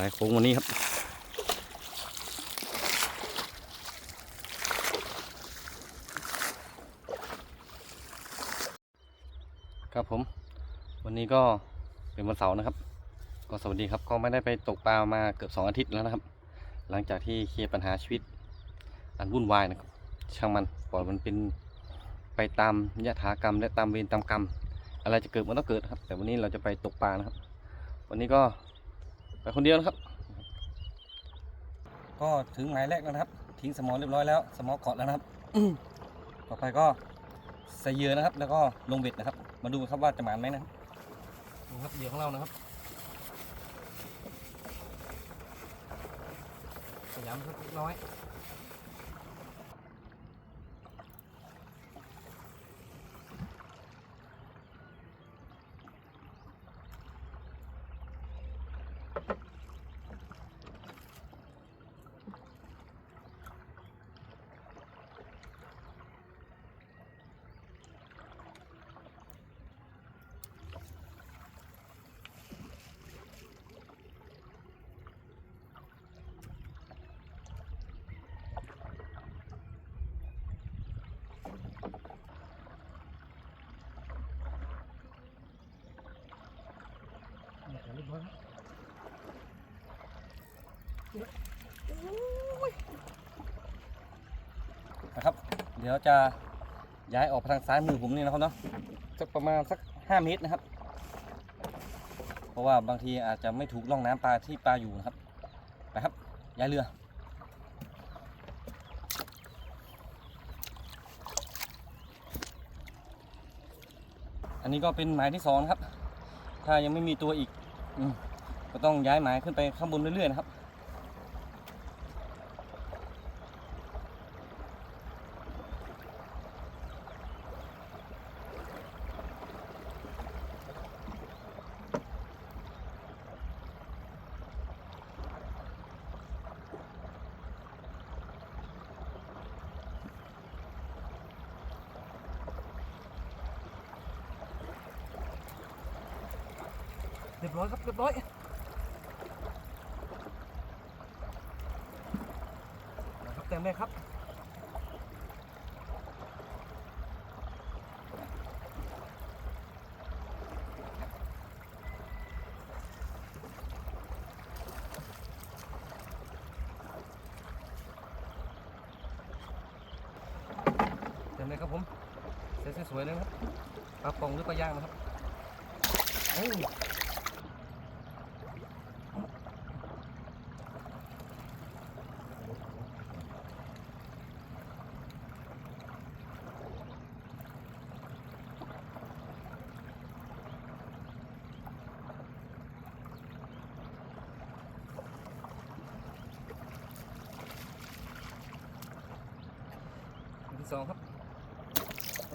สายโค้งวันนี้ครับ ครับผม วันนี้ก็เป็นวันเสาร์นะครับ ก็สวัสดีครับ ก็ไม่ได้ไปตกปลามาเกือบสองอาทิตย์แล้วนะครับ หลังจากที่เคลียร์ปัญหาชีวิต อันวุ่นวายนะครับ ช่างมันปล่อยมันเป็นไปตามยถากรรม และตามเวรตามกรรม อะไรจะเกิดมันต้องเกิดครับ แต่วันนี้เราจะไปตกปลานะครับ วันนี้ก็ ไปคนเดียวนะครับ ก็ถึงหมายแรกแล้วนะครับ ทิ้งสมอเรียบร้อยแล้วสมอเกาะแล้วนะครับต่อไปก็ใส่เหยื่อนะครับ แล้วก็ลงเบ็ดนะครับ มาดูครับว่าจะหมานไหมนะครับดูครับเหยื่อของเรานะครับสยามสักเล็กน้อย บร้อยแล้วนะครับ เดี๋ยวจะย้ายออกไปทางซ้ายมือผมนี่นะครับเนาะสักประมาณสักห้าเมตรนะครับ เพราะว่าบางทีอาจจะไม่ถูกร่องน้ำปลาที่ปลาอยู่นะครับไปครับ ย้ายเรืออันนี้ก็เป็นหมายที่สองนะครับ ถ้ายังไม่มีตัวอีกอม ก็ต้องย้ายหมายขึ้นไปข้างบนเรื่อยๆนะครับ เรียบร้อยครับเรียบร้อยนะครับเต็มเลยครับเต็มเลยครับผมเซ็ตสวยๆเลยครับปลาปองหรือปลาย่างนะครับโอ้ สองครับอ